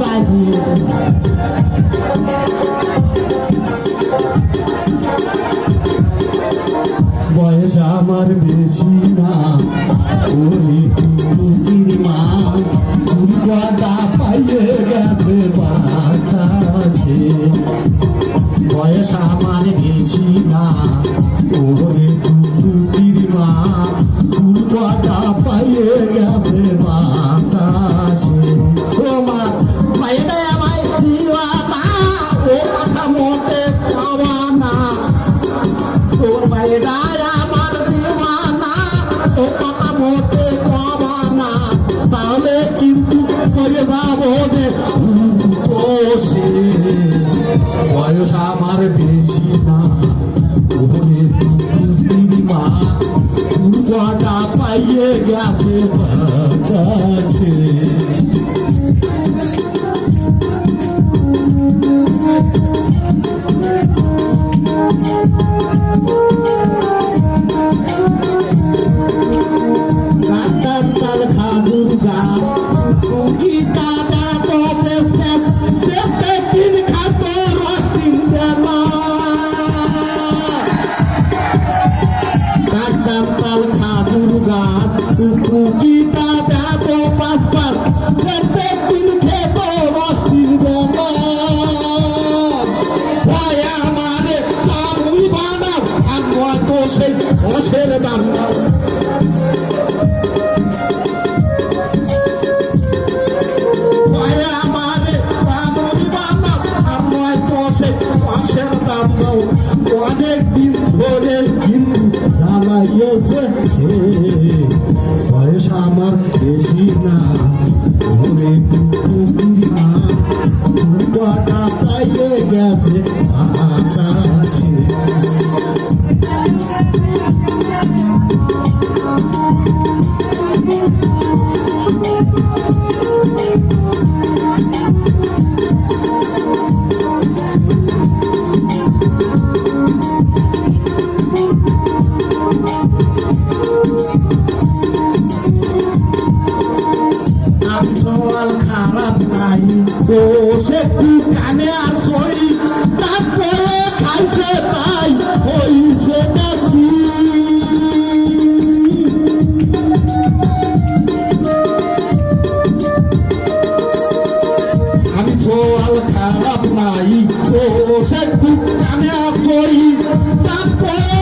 বাজি বয়স আমার বেশি না। ওরে টুকির মা চুলকাটা পাইয়ে গেছে বাতাসে। বয়স আমার বেশি না। ওরে টুকির মা চুলকাটা পাইয়ে গেছে কথা মোটে কমানা তাহলে কিন্তু করে যাব বয়স আমার বেশি না পাইয়ে গেছে বাতাসে। কাটার টুকি কাটা তো বেশ বেশ সে। বয়স আমার বেশি না। ওরে কুকুর পাইয়ে গেছে। আকাশে নাই বসে কানে আর সই তারপরে খাইছে তাই হইছে নাকি আমি সওয়াল খারাপ নাই বসে কানে আর সই তারপরে খাইছে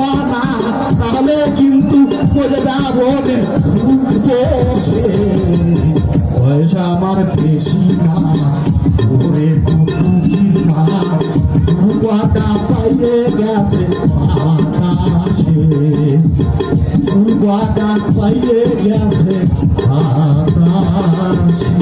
কবানা তাহলে কিন্তু বলে যাব রে বয়স আমার বেশি না, ওরে মা চুলকটা পাইয়ে গেছে আকাশে। চুলকটা পাইয়ে গেছে আকাশে।